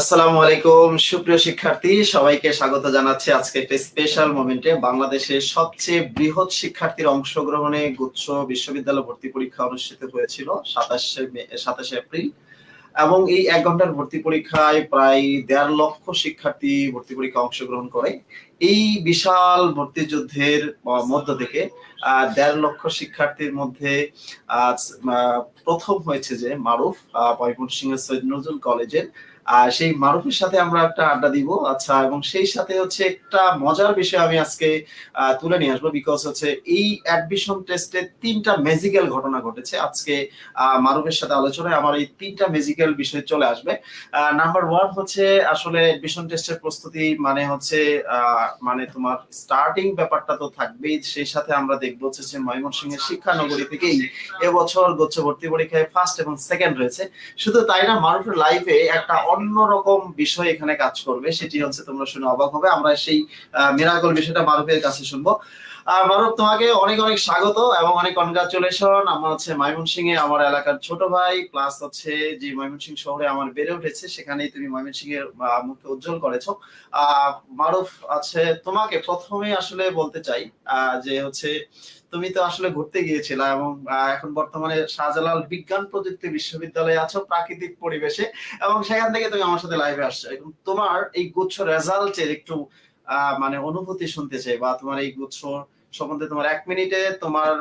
আসসালামু আলাইকুম, সুপ্রিয় শিক্ষার্থী, সবাইকে স্বাগত জানাচ্ছি আজকে একটা স্পেশাল মোমেন্টে বাংলাদেশের সবচেয়ে বৃহৎ শিক্ষার্থীর অংশগ্রহণে গুচ্ছ বিশ্ববিদ্যালয় ভর্তি পরীক্ষা অনুষ্ঠিত হয়েছিল সাতাশে সাতাশে এপ্রিল। এবং এই এক ঘণ্টার ভর্তি পরীক্ষায় প্রায় দেড় লক্ষ শিক্ষার্থী ভর্তি পরীক্ষা অংশগ্রহণ করে। এই বিশাল ভর্তি যুদ্ধের মধ্য থেকে দেড় লক্ষ শিক্ষার্থীর মধ্যে প্রথম হয়েছে যে মারুফ ময়মনসিংহ সৈয়দ নজরুল কলেজের আর সেই মারুফের সাথে আমরা একটা আড্ডা দিব। আচ্ছা এবং সেই সাথে হচ্ছে একটা মজার বিষয় আমি আজকে তুলে নিয়ে আসব বিকজ হচ্ছে এই অ্যাডমিশন টেস্টে তিনটা ম্যাজিক্যাল ঘটনা ঘটেছে। আজকে মারুফের সাথে আলোচনায় আমার এই তিনটা ম্যাজিক্যাল বিষয় চলে আসবে। নাম্বার ওয়ান হচ্ছে আসলে অ্যাডমিশন টেস্টের প্রস্তুতি মানে হচ্ছে মানে তোমার স্টার্টিং ব্যাপারটা তো থাকবেই। সেই সাথে আমরা দেখব হচ্ছে যে ময়মনসিংহের শিক্ষা নগরী থেকেই এবছর গুচ্ছ ভর্তি পরীক্ষায় ফার্স্ট এবং সেকেন্ড রয়েছে। শুধু তাই না, মারুফের লাইফে একটা অন্যরকম বিষয় এখানে কাজ করবে, সেটি হচ্ছে তোমরা শুনে অবাক হবে। আমরা সেই মিরাকল বিষয়টা মারুফের কাছে শুনব। মারুফ তোমাকে অনেক অনেক স্বাগত এবং অনেক কনগ্রাচুলেশন আমার হচ্ছে ময়মনসিংহে, আমার এলাকার ছোট ভাই প্লাস হচ্ছে যে ময়মনসিংহ শহরে আমার বেড়ে উঠেছে, সেখানেই তুমি ময়মনসিংহের এর মুখকে উজ্জ্বল করেছ। মারুফ আছে তোমাকে প্রথমে আসলে বলতে চাই যে হচ্ছে তুমি তো আসলে ঘুরতে গিয়েছিলা এবং এখন বর্তমানে শাহজালাল বিজ্ঞান প্রযুক্তি বিশ্ববিদ্যালয়ে আছো প্রাকৃতিক পরিবেশে এবং সেখান থেকে তুমি আমার সাথে লাইভে আসছো। এবং তোমার এই গুচ্ছ রেজাল্টের একটু মানে অনুভূতি শুনতে চাই বা তোমার এই গুচ্ছ সম্বন্ধে তোমার এক মিনিটে তোমার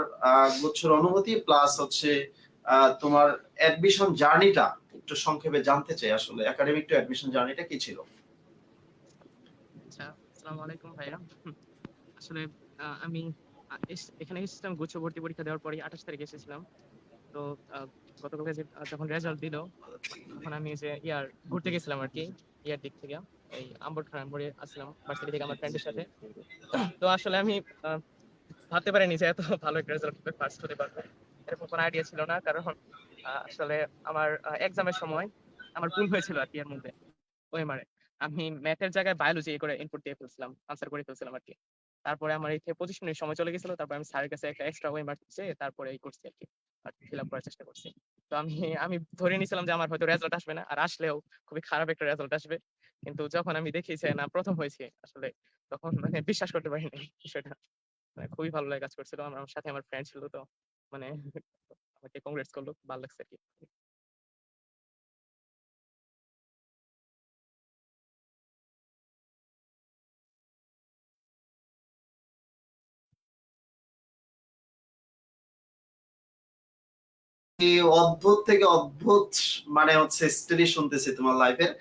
গুচ্ছর অনুভূতি প্লাস হচ্ছে তোমার অ্যাডমিশন জার্নিটা একটু সংক্ষেপে জানতে চাই আসলে একাডেমিক টু অ্যাডমিশন জার্নিটা কি ছিল? আচ্ছা আসসালামু আলাইকুম আসলে আমি এখানে এসেছিলাম গুচ্ছ ভর্তি পরীক্ষা দেওয়ার পরে আঠাশ তারিখে এসেছিলাম। তো গতকালকে যে যখন রেজাল্ট দিল, তখন আমি যে ইয়ার ঘুরতে গেছিলাম আর কি, ইয়ার দিক থেকে। এই আম্বর খানপুরে আসলাম ভার্সিটি থেকে আমার ফ্রেন্ডের সাথে। তো আসলে আমি ভাবতে পারিনি যে এত ভালো একটা রেজাল্ট হবে ফার্স্ট হতে পারব। এরকম কোনো আইডিয়া ছিল না, কারণ আসলে আমার এক্সামের সময় আমার ভুল হয়েছিল আর কি এর মধ্যে। ওএমআর আমি ম্যাথের জায়গায় বায়োলজি করে ইনপুট দিয়ে ফেলছিলাম আনসার করে ফেলছিলাম আর কি। তারপরে আমার এই থেকে পঁচিশ মিনিট সময় চলে গেছিল, তারপর আমি স্যারের কাছে একটা এক্সট্রা ওয়েমার চেয়ে তারপরে এই করছি আর কি, আর ফিল আপ করার চেষ্টা করছি। তো আমি আমি ধরে নিয়েছিলাম যে আমার হয়তো রেজাল্ট আসবে না, আর আসলেও খুবই খারাপ একটা রেজাল্ট আসবে। কিন্তু যখন আমি দেখিয়েছি না, প্রথম হয়েছে আসলে, তখন মানে বিশ্বাস করতে পারিনি বিষয়টা। মানে খুবই ভালো লাগে কাজ করছিল। আমার সাথে আমার ফ্রেন্ড ছিল তো। মানে আমাকে কংগ্রেস করল, ভালো লাগছে আর কি অদ্ভুত থেকে অদ্ভুত মানে হচ্ছে স্টোরি শুনতেছি তোমার লাইফের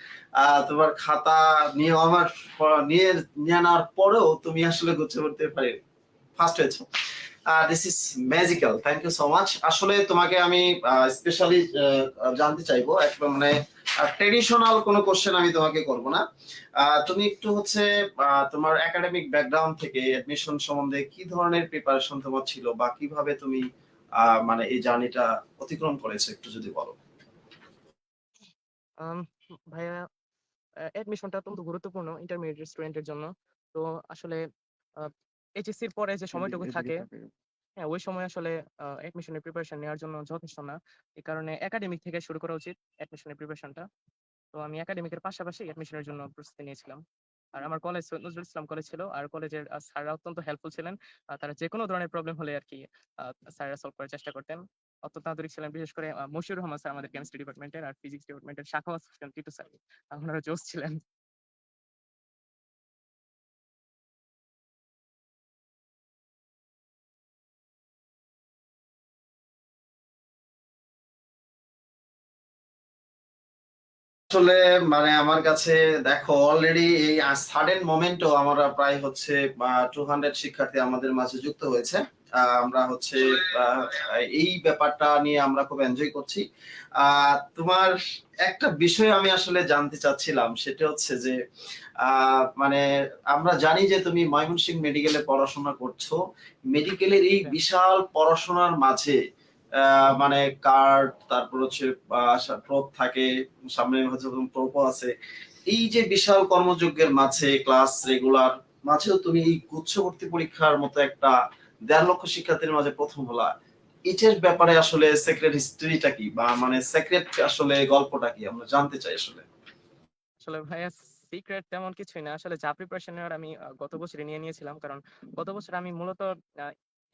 তোমার খাতা নিয়ে, আমার, নিয়ে নিয়ে নেওয়ার পরেও তুমি আসলে গুছিয়ে করতে পারি ফার্স্ট হয়েছো। This is magical thank you so much আসলে তোমাকে আমি স্পেশালি জানতে চাইব একটা মানে ট্রেডিশনাল কোনো কোশ্চেন আমি তোমাকে করব না। তুমি একটু হচ্ছে তোমার একাডেমিক ব্যাকগ্রাউন্ড থেকে এডমিশন সম্বন্ধে কি ধরনের প্রিপারেশন তোমার ছিল বা কীভাবে তুমি মানে এই জার্নিটা অতিক্রম করেছ একটু যদি বলো। ভাইয়া অ্যাডমিশনটা অত্যন্ত গুরুত্বপূর্ণ ইন্টারমিডিয়েট স্টুডেন্টের জন্য। তো আসলে এইচএসসির পরে যে সময়টুকু থাকে হ্যাঁ ওই সময় আসলে অ্যাডমিশনের প্রিপারেশন নেওয়ার জন্য যথেষ্ট না। এই কারণে একাডেমিক থেকে শুরু করা উচিত অ্যাডমিশনের প্রিপারেশনটা তো আমি একাডেমিকের পাশাপাশি অ্যাডমিশনের জন্য প্রস্তুতি নিয়েছিলাম। আর আমার কলেজ নজরুল ইসলাম কলেজ ছিল আর কলেজের স্যাররা অত্যন্ত হেল্পফুল ছিলেন। তারা যে কোনো ধরনের প্রবলেম হলে আর কি স্যাররা সলভ করার চেষ্টা করতেন। অত্যন্ত আন্তরিক ছিলেন বিশেষ করে মশিউর রহমান স্যার আমাদের কেমিস্ট্রি ডিপার্টমেন্টের আর ফিজিক্স ডিপার্টমেন্টের শাখা ছিলেন টিটু স্যার ওনারা জোস ছিলেন। আসলে মানে আমার কাছে দেখো অলরেডি এই সাডেন মোমেন্টও আমরা প্রায় হচ্ছে টু হান্ড্রেড শিক্ষার্থী আমাদের মাঝে যুক্ত হয়েছে। আমরা হচ্ছে এই ব্যাপারটা নিয়ে আমরা খুব এনজয় করছি। তোমার একটা বিষয় আমি আসলে জানতে চাচ্ছিলাম সেটা হচ্ছে যে আহ, মানে আমরা জানি যে তুমি ময়মনসিংহ মেডিকেলে পড়াশোনা করছ। মেডিকেলের এই বিশাল পড়াশোনার মাঝে মানে কার্ড তারপর হচ্ছে প্রপ থাকে, সামনে হচ্ছে প্রপ আছে। এই যে বিশাল কর্মযজ্ঞের মাঝে ক্লাস রেগুলার মাঝেও তুমি এই গুচ্ছবর্তী পরীক্ষার মতো একটা দেড় লক্ষ শিক্ষার্থীর মাঝে প্রথম হলা। এটার ব্যাপারে আসলে সেক্রেট হিস্টরিটা কি? বা মানে সেক্রেট আসলে গল্পটা কি? আমরা জানতে চাই আসলে। আসলে ভাইয়া সিক্রেট তেমন কিছুই না। আসলে যা প্রিপারেশন আমি গত বছরই নিয়ে নিয়েছিলাম। কারণ গত বছর আমি মূলত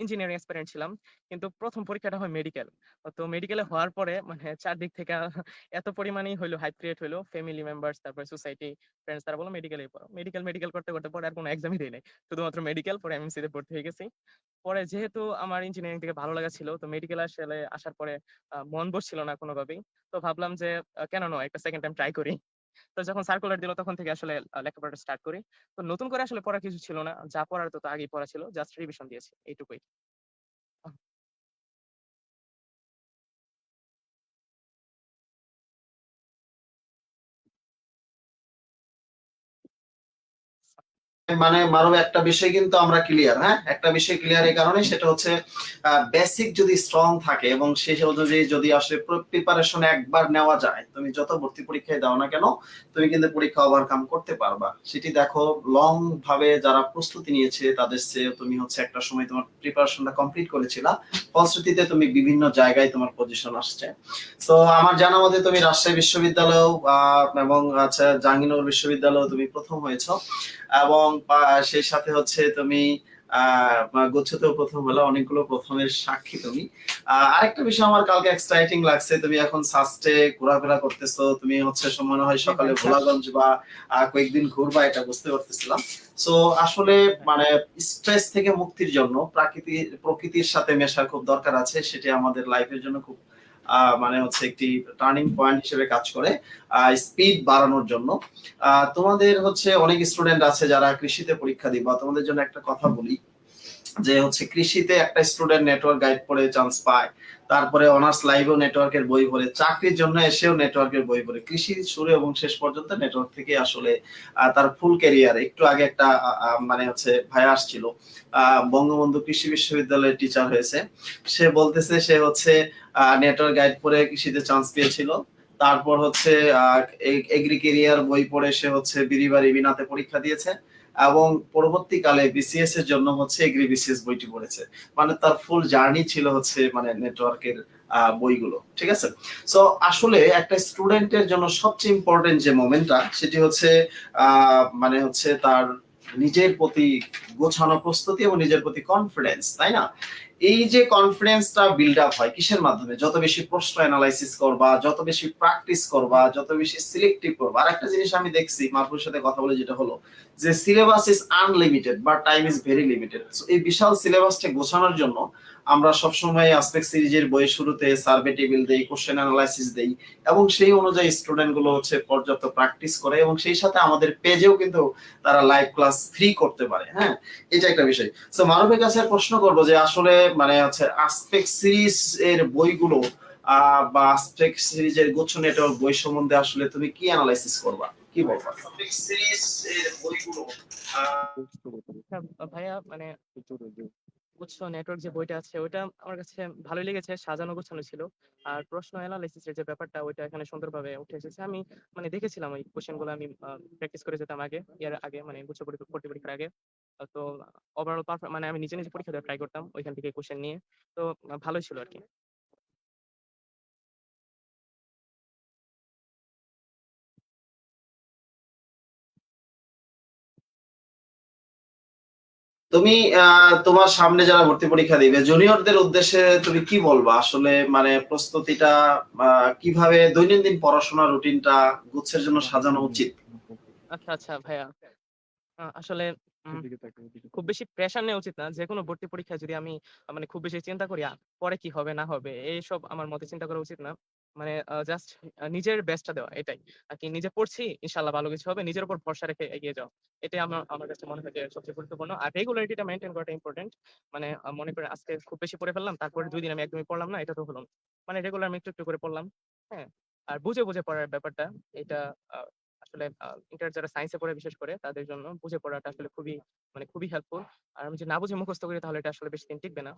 ইঞ্জিনিয়ারিং অ্যাসপিরেন্ট ছিলাম। কিন্তু ১ম পরীক্ষাটা হয় মেডিকেল। তো মেডিকেলে হওয়ার পরে মানে চারদিক থেকে এত পরিমাণেই হইল হাইপ ক্রিয়েট হইল। ফ্যামিলি মেম্বার্স, তারপরে সোসাইটি, ফ্রেন্ডস তারা বলল মেডিকেলেই পড়ো। মেডিকেল, মেডিকেল করতে, করতে পরে আর কোনো এক্সামই দেই নাই। শুধুমাত্র মেডিকেল পরে এমএনসি তে ভর্তি হয়ে গেছি। পরে যেহেতু আমার ইঞ্জিনিয়ারিং থেকে ভালো লাগা ছিল, তো মেডিকেল আসলে আসার পরে মন বসছিল না কোনোভাবেই। তো ভাবলাম যে কেন নয় একটা সেকেন্ড টাইম ট্রাই করি। তো যখন সার্কুলার দিল তখন থেকে আসলে লেখাপড়াটা স্টার্ট করি। তো নতুন করে আসলে পড়া কিছু ছিল না। যা পড়ার তো, তো আগেই পড়া ছিল। জাস্ট রিভিশন দিয়েছি। এইটুকুই। মানে মানব একটা বিষয় কিন্তু আমরা ক্লিয়ার, হ্যাঁ? একটা বিষয় ক্লিয়ার এই কারণে সেটা হচ্ছে বেসিক যদি স্ট্রং থাকে এবং সেই অনুযায়ী যদি আসলে প্রিপারেশন একবার নেওয়া যায়, তুমি যত ভর্তি পরীক্ষায় দাও না কেন, তুমি কিন্তু পরীক্ষা ওভারকাম করতে পারবা। সেটি দেখো লং ভাবে যারা প্রস্তুতি নিয়েছে তাদের চেয়ে তুমি হচ্ছে একটা সময় তোমার প্রিপারেশনটা কমপ্লিট করেছিলা। ফলশ্রুতিতে তুমি বিভিন্ন জায়গায় তোমার পজিশন আসছে। সো আমার জানা মতে তুমি রাজশাহী বিশ্ববিদ্যালয়েও আ এবং আচ্ছা জাহাঙ্গীরনগর বিশ্ববিদ্যালয়েও তুমি প্রথম হয়েছো এবং সেই সাথে হচ্ছে তুমি গুচ্ছতেও ১ম হলা। অনেকগুলো ১ম এর সাক্ষী তুমি। আরেকটা বিষয় আমার কালকে এক্সাইটিং লাগছে। তুমি এখন সাস্টে ঘোরাফেরা করতেছো। তুমি হচ্ছে হয় সকালে ভোলাগঞ্জ বা কয়েকদিন ঘুরবা এটা বুঝতে পারতেছিলাম। সো আসলে মানে স্ট্রেস থেকে মুক্তির জন্য প্রাকৃতির প্রকৃতির সাথে মেশার খুব দরকার আছে। সেটি আমাদের লাইফের জন্য খুব মানে হচ্ছে একটি টার্নিং পয়েন্ট হিসেবে কাজ করে। স্পিড বাড়ানোর জন্য। তোমাদের হচ্ছে অনেক স্টুডেন্ট আছে যারা কৃষিতে পরীক্ষা দিবা। তোমাদের জন্য একটা কথা বলি, যে হচ্ছে কৃষিতে একটা স্টুডেন্ট নেটওয়ার্ক গাইড করে চান্স পায়। তারপরে অনার্স লাইভেও নেটওয়ার্কের বই পড়ে। চাকরির জন্য এসেও নেটওয়ার্কের বই পড়ে। কৃষি শুরু এবং শেষ পর্যন্ত নেটওয়ার্ক থেকে আসলে তার ফুল ক্যারিয়ার একটু আগে একটা মানে হচ্ছে ভাইয়া আসছিল। বঙ্গবন্ধু কৃষি বিশ্ববিদ্যালয়ের টিচার হয়েছে। সে বলতেছে সে হচ্ছে নেটওয়ার্ক গাইড পড়ে কৃষিতে চান্স পেয়েছিল। তারপর হচ্ছে এগ্রি ক্যারিয়ার বই পড়ে সে হচ্ছে বিরিবারি বিনাতে পরীক্ষা দিয়েছে এবং পরবর্তীকালে বিসিএস এর জন্য হচ্ছে এগ্রি বিসিএস বইটি পড়েছে। মানে তার ফুল জার্নি ছিল হচ্ছে মানে নেটওয়ার্কের বইগুলো। ঠিক আছে? সো আসলে একটা স্টুডেন্টের জন্য সবচেয়ে ইম্পর্টেন্ট যে মোমেন্টটা সেটি হচ্ছে মানে হচ্ছে তার নিজের প্রতি গোছানো প্রস্তুতি এবং নিজের প্রতি কনফিডেন্স, তাই না? এই যে কনফিডেন্সটা বিল্ড আপ হয় কিসের মাধ্যমে? যত বেশি প্রশ্ন অ্যানালাইসিস করবা, যত বেশি প্র্যাকটিস করবা, যত বেশি সিলেক্টিভ করবা। আর একটা জিনিস আমি দেখছি মাহফুজের সাথে কথা বলে যেটা হলো যে সিলেবাস ইজ আনলিমিটেড বা টাইম ইজ ভেরি লিমিটেড। এই বিশাল সিলেবাসটা গোছানোর জন্য আমরা সবসময় আসপেক্ট সিরিজের বইয়ের শুরুতে সার্ভে টেবিল দেই, কোশ্চেন এনালাইসিস দেই এবং সেই অনুযায়ী স্টুডেন্টগুলো হচ্ছে পর্যাপ্ত প্র্যাকটিস করে এবং সেই সাথে আমাদের পেজেও কিন্তু তারা লাইভ ক্লাস ফ্রি করতে পারে। হ্যাঁ? এটা একটা বিষয়। সো মানবের কাছে প্রশ্ন করব যে আসলে মানে হচ্ছে আসপেক্ট সিরিজ এর বইগুলো বা আসপেক্ট সিরিজের গুচ্ছ নেটওয়ার্ক বই সম্বন্ধে আসলে তুমি কি এনালাইসিস করবা? কি বলবা? সিরিজ এর বইগুলো আ ভাইয়া মানে গুচ্ছ নেটওয়ার্ক যে বইটা আছে ওইটা আমার কাছে ভালোই লেগেছে। সাজানো গোছানো ছিল। আর প্রশ্ন অ্যানালাইসিসের যে ব্যাপারটা ওইটা এখানে সুন্দরভাবে উঠে এসেছে। আমি মানে দেখেছিলাম ওই কোশ্চেনগুলো আমি প্র্যাকটিস করে যেতাম আগে। ইয়ার আগে মানে গুচ্ছ পরীক্ষা পরীক্ষার আগে। তো ওভারঅল মানে আমি নিজে, নিজে পরীক্ষা দেওয়ার ট্রাই করতাম ওইখান থেকে কোশ্চেন নিয়ে। তো ভালোই ছিল আরকি। তুমি তোমার সামনে যারা ভর্তি পরীক্ষা দিবে জুনিয়রদের উদ্দেশ্যে তুমি কি বলবা? আসলে মানে প্রস্তুতিটা কীভাবে দৈনন্দিন পড়াশোনার রুটিনটা গুচ্ছের জন্য সাজানো উচিত? আচ্ছা, আচ্ছা ভাইয়া। আসলে খুব বেশি প্রেশার নেওয়া উচিত না। যেকোনো ভর্তি পরীক্ষায় যদি আমি মানে খুব বেশি চিন্তা করি পরে কি হবে না হবে এইসব আমার মতে চিন্তা করা উচিত না। মানে জাস্ট নিজের বেস্টটা দেওয়া এটাই। আরকি নিজে পড়ছি ইনশাআল্লাহ ভালো কিছু হবে। নিজের উপর ভরসা রেখে এগিয়ে যাওয়া। এটাই আমার আমার কাছে মনে হয় যে সবচেয়ে গুরুত্বপূর্ণ। আর রেগুলারিটিটা মেইনটেইন করাটা ইম্পোর্টেন্ট। মানে মনে করেন আজকে খুব বেশি পড়ে ফেললাম। তারপরে ২ দিন আমি একদমই পড়লাম না। এটা তো হলো। মানে রেগুলার আমি একটু, একটু করে পড়লাম। হ্যাঁ? আর বুঝে, বুঝে পড়ার ব্যাপারটা এটা আসলে ইন্টার যারা সায়েন্স পড়ে বিশেষ করে তাদের জন্য বুঝে পড়াটা আসলে খুবই মানে খুবই হেল্পফুল। আর আমি যদি না বুঝে মুখস্থ করি তাহলে এটা আসলে বেশিদিন টিকবে না।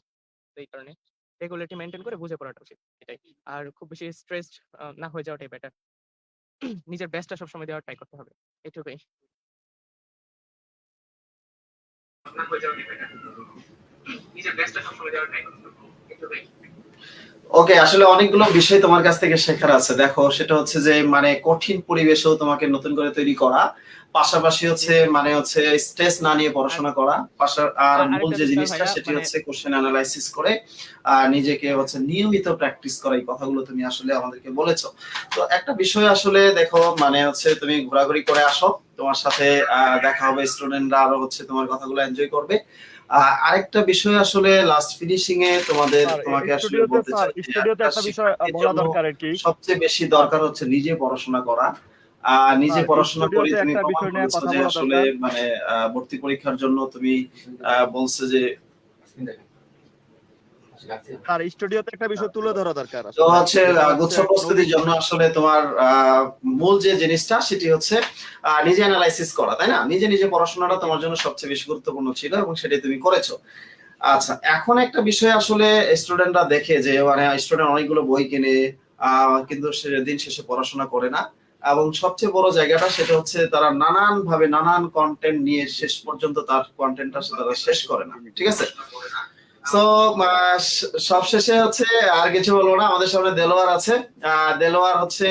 এই কারণে রেগুলারিটি মেনটেন করে বুঝে পড়াটা উচিত। এটাই। আর খুব বেশি স্ট্রেস না হয়ে যাওয়াটাই বেটার। নিজের বেস্টটা সবসময় দেওয়ার ট্রাই করতে হবে। এটুকুই। নিজের বেস্টটা সবসময় দেওয়ার ট্রাই করতে হবে। এটুকুই। ওকে আসলে অনেকগুলো বিষয় তোমার কাছ থেকে শেখার আছে। দেখো সেটা হচ্ছে যে মানে কঠিন পরিবেশেও তোমাকে নতুন করে তৈরি করা। পাশাপাশি হচ্ছে মানে হচ্ছে স্ট্রেস না নিয়ে পড়াশোনা করা। পাশা আর মূল যে জিনিসটা সেটি মানে- হচ্ছে কোশ্চেন অ্যানালাইসিস করে আর নিজেকে হচ্ছে নিয়মিত প্র্যাকটিস করা। এই কথাগুলো তুমি আসলে আমাদেরকে বলেছ। তো একটা বিষয় আসলে দেখো মানে হচ্ছে তুমি ঘোরাঘুরি করে আসো। তোমার সাথে আহ, দেখা হবে স্টুডেন্টরা আরও হচ্ছে তোমার কথাগুলো এনজয় করবে। আরেকটা বিষয় আসলে লাস্ট ফিনিশিং এ তোমাদের তোমাকে আসলে বলতে চাই স্টুডিওতে একটা বিষয় বলা দরকার আর কি। সবচেয়ে বেশি দরকার হচ্ছে নিজে পড়াশোনা করা। আহ, নিজে পড়াশোনা করে তুমি আসলে মানে ভর্তি পরীক্ষার জন্য তুমি আহ, বলছে যে আর স্টুডিওতে একটা বিষয় তুলে ধরা দরকার তো হচ্ছে গুচ্ছ প্রস্তুতির জন্য আসলে তোমার মূল যে জিনিসটা সেটি হচ্ছে নিজে অ্যানালাইসিস করা তাই না? নিজে নিজে পড়াশোনাটা তোমার জন্য সবচেয়ে বেশি গুরুত্বপূর্ণ ছিল এবং সেটাই তুমি করেছ। আচ্ছা এখন একটা বিষয় আসলে স্টুডেন্টরা দেখে যে মানে স্টুডেন্ট অনেকগুলো বই কিনে আহ, কিন্তু সে দিন শেষে পড়াশোনা করে না। এবং সবচেয়ে বড় জায়গাটা সেটা হচ্ছে তারা নানান ভাবে নানান কন্টেন্ট নিয়ে শেষ পর্যন্ত তার কন্টেন্টটা তারা শেষ করে না। ঠিক আছে? তো সবশেষে হচ্ছে আর কিছু বলব না আমাদের সামনে দেলোয়ার আছে। দেলোয়ার হচ্ছে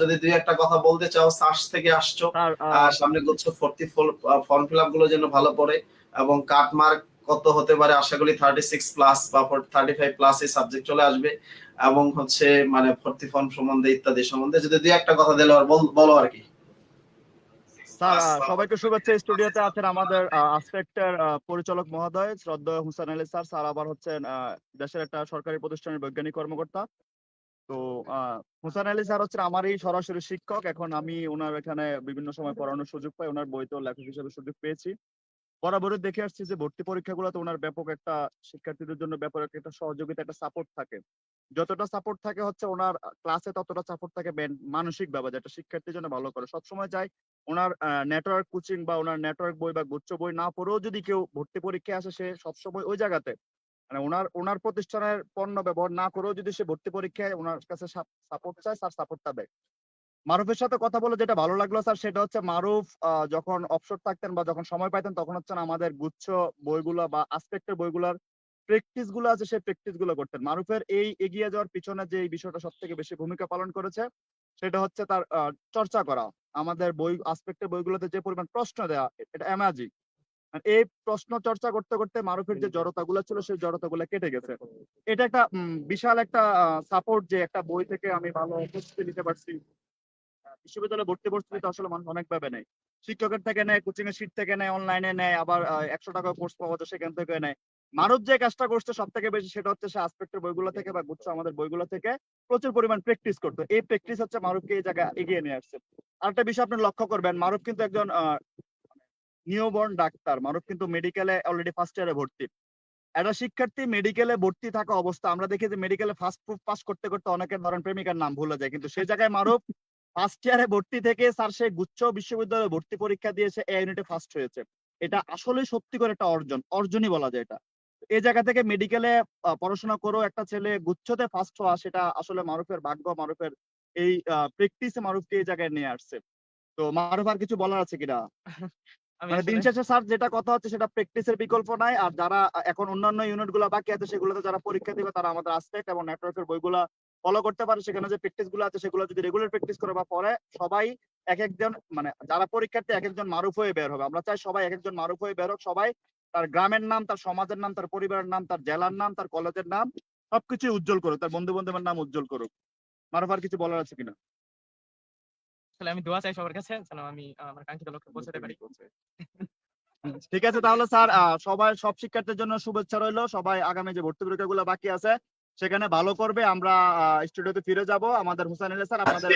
যদি দুই একটা কথা বলতে চাও সার্চ থেকে আসছো। সামনে গুচ্ছ ভর্তি ফর্ম ফিল আপগুলো যেন ভালো পড়ে এবং কাট মার্ক কত হতে পারে আশা করি থার্টি সিক্স প্লাস বা থার্টি ফাইভ প্লাস এই সাবজেক্ট চলে আসবে এবং হচ্ছে মানে ভর্তি ফর্ম সম্বন্ধে ইত্যাদি সম্বন্ধে যদি দুই একটা কথা দেলোয়ার বল- বলো আর কি। স্যার সবাইকে শুভেচ্ছা। স্টুডিওতে আছেন আমাদের আসপেক্টের পরিচালক মহোদয় শ্রদ্ধেয় হুসান আলী স্যার। স্যার আবার হচ্ছেন দেশের একটা সরকারি প্রতিষ্ঠানের বৈজ্ঞানিক কর্মকর্তা। তো হুসান আলী স্যার হচ্ছেন আমারই সরাসরি শিক্ষক। এখন আমি ওনার এখানে বিভিন্ন সময় পড়ানোর সুযোগ পাই ওনার বইতেও লেখক হিসেবে সুযোগ পেয়েছি। বরাবরই দেখে আসছি যে ভর্তি পরীক্ষাগুলোতে ওনার ব্যাপক একটা শিক্ষার্থীদের জন্য ব্যাপক একটা সহযোগিতা একটা সাপোর্ট থাকে। যতটা সাপোর্ট থাকে হচ্ছে ওনার ক্লাসে ততটা সাপোর্ট থাকে মানসিক ভাবে যেটা শিক্ষার্থীর জন্য ভালো করে। সবসময় চাই ওনার নেটওয়ার্ক কোচিং বা ওনার নেটওয়ার্ক বই বা গুচ্ছ বই না পড়েও যদি কেউ ভর্তি পরীক্ষায় আসে, সে সবসময় ওই জায়গাতে। মানে ওনার ওনার প্রতিষ্ঠানের পণ্য ব্যবহার না করেও যদি সে ভর্তি পরীক্ষায় ওনার কাছে সাপোর্ট চায় স্যার সাপোর্টটা দেয়। মারুফের সাথে কথা বলে যেটা ভালো লাগল স্যার, সেটা হচ্ছে মারুফ যখন অবসর থাকতেন বা যখন সময় পাইতেন, তখন হচ্ছে আমাদের গুচ্ছ বইগুলো বা আসপেক্টের বইগুলোর প্র্যাকটিসগুলো আছে, সেই প্র্যাকটিসগুলো করতেন। মারুফের এই এগিয়ে যাওয়ার পিছনে যে এই বিষয়টা সব থেকে বেশি ভূমিকা পালন করেছে, সেটা হচ্ছে তার চর্চা করা। আমাদের বই আসপেক্টের বইগুলোতে যে পরিমাণ প্রশ্ন দেওয়া এটা অ্যামাজিং এই প্রশ্ন চর্চা করতে করতে মারুফের যে জড়তাগুলো ছিল সেই জড়তাগুলো কেটে গেছে। এটা একটা বিশাল একটা সাপোর্ট যে একটা বই থেকে আমি ভালো প্রস্তুতি নিতে পারছি। বিশ্ববিদ্যালয়ে ভর্তি প্রস্তুতি তো আসলে মানুষ অনেক ভাবে নেয়। শিক্ষকের থেকে নেয় কোচিং এর সিট থেকে নেয় অনলাইনে নেয় আবার একশো টাকা কোর্স পাওয়া যায় সেখান থেকে নেয়। মারুফ যে কাজটা করছে সব থেকে বেশি সেটা হচ্ছে সে আসপেক্টের বইগুলো থেকে বা গুচ্ছ আমাদের বইগুলো থেকে প্রচুর পরিমাণ প্র্যাকটিস করতো। এই প্র্যাকটিস হচ্ছে মারুফকে এই জায়গায় এগিয়ে নিয়ে আসছে। আরেকটা বিষয় আপনি লক্ষ্য করবেন মারুফ কিন্তু একজন নিউবর্ন ডাক্তার। মারুফ কিন্তু মেডিকেলে অলরেডি ফার্স্ট ইয়ারে ভর্তি। একটা শিক্ষার্থী মেডিকেলে ভর্তি থাকা অবস্থা, আমরা দেখি যে মেডিকেলে ফার্স্ট প্রুফ পাস করতে করতে অনেকের ধরেন প্রেমিকার নাম ভুলে যায়। কিন্তু সেই জায়গায় মারুফ ফার্স্ট ইয়ারে ভর্তি থেকে স্যার সে গুচ্ছ বিশ্ববিদ্যালয়ে ভর্তি পরীক্ষা দিয়েছে এ ইউনিটে ফার্স্ট হয়েছে। এটা আসলে সত্যি করে একটা অর্জন। অর্জনই বলা যায় এটা। এই জায়গা থেকে মেডিকেলে পড়াশোনা করেও একটা ছেলে গুচ্ছতে ফার্স্ট হওয়া সেটা আসলে মারুফের ভাগ্য মারুফের এই প্র্যাকটিসে মারুফকে এই জায়গায় নিয়ে আসছে। তো মারুফ আর কিছু বলার আছে কিনা? মানে দিন শেষে স্যার যেটা কথা হচ্ছে সেটা প্র্যাকটিসের বিকল্প নাই। আর যারা এখন অন্যান্য ইউনিটগুলো বাকি আছে সেগুলোতে যারা পরীক্ষা দিবে তারা আমাদের আসপেক্ট এবং নেটওয়ার্কের বইগুলা ফলো করতে পারে। সেখানে যে প্র্যাকটিসগুলো আছে সেগুলো যদি রেগুলার প্র্যাকটিস করে বা পরে সবাই এক একজন মানে যারা পরীক্ষার্থী এক একজন মারুফ হয়ে বের হবে। আমরা চাই সবাই এক একজন মারুফ হয়ে বের হোক। সবাই তার গ্রামের নাম তার সমাজের নাম তার পরিবারের নাম তার জেলার নাম তার কলেজের নাম সবকিছু উজ্জ্বল করুক তার বন্ধু বান্ধবের নাম উজ্জ্বল করুক। মারুফ আর কিছু বলার আছে কিনা? আসলে আমি দোয়া চাই সবার কাছে যেন আমি আমার কাঙ্ক্ষিত লক্ষ্যে পৌঁছাতে পারি। ঠিক আছে তাহলে স্যার সবাই সব শিক্ষার্থীর জন্য শুভেচ্ছা রইল। সবাই আগামী যে ভর্তি পরীক্ষাগুলো বাকি আছে সেখানে ভালো করবে। আমরা স্টুডিওতে ফিরে যাব। আমাদের হুসাইন আলী স্যার আপনাদের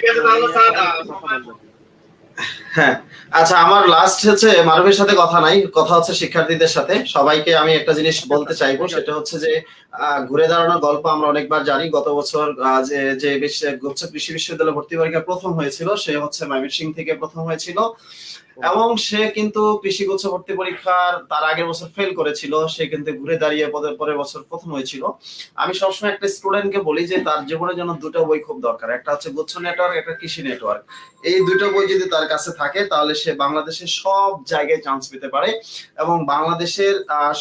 হ্যাঁ। আচ্ছা আমার লাস্ট হচ্ছে মানবের সাথে কথা নাই, কথা হচ্ছে শিক্ষার্থীদের সাথে। সবাইকে আমি একটা জিনিস বলতে চাইব, সেটা হচ্ছে যে ঘুরে দাঁড়ানোর গল্প আমরা অনেকবার জানি। গত বছর যে যে কৃষি বিশ্ববিদ্যালয় ভর্তি পরীক্ষা প্রথম হয়েছিল, সে হচ্ছে ময়মনসিং থেকে প্রথম হয়েছিল। এবং সে কিন্তু কৃষি গুচ্ছ ভর্তি পরীক্ষার তার আগের বছর ফেল করেছিল সে কিন্তু ঘুরে দাঁড়িয়ে পদের পরের বছর প্রথম হয়েছিল। আমি সবসময় একটা স্টুডেন্টকে বলি যে তার জীবনের জন্য দুটো বই খুব দরকার একটা হচ্ছে গুচ্ছ নেটওয়ার্ক একটা কৃষি নেটওয়ার্ক এই দুটো বই যদি তার কাছে থাকে তাহলে সে বাংলাদেশের সব জায়গায় চান্স পেতে পারে এবং বাংলাদেশের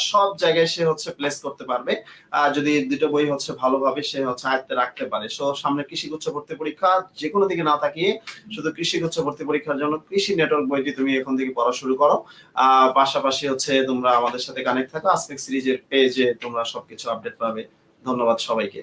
সব জায়গায় সে হচ্ছে প্লেস করতে পারবে। আহ, যদি দুটো বই হচ্ছে ভালোভাবে সে হচ্ছে আয়ত্তে রাখতে পারে। সো সামনে কৃষি গুচ্ছ ভর্তি পরীক্ষা যে কোনো দিকে না তাকিয়ে শুধু কৃষি গুচ্ছ ভর্তি পরীক্ষার জন্য কৃষি নেটওয়ার্ক বইটি তুমি এখন থেকে পড়া শুরু করো। পাশাপাশি হচ্ছে তোমরা আমাদের সাথে কানেক্ট থাকো। আসপেক্ট সিরিজের পেজে তোমরা সবকিছু আপডেট পাবে। ধন্যবাদ সবাইকে।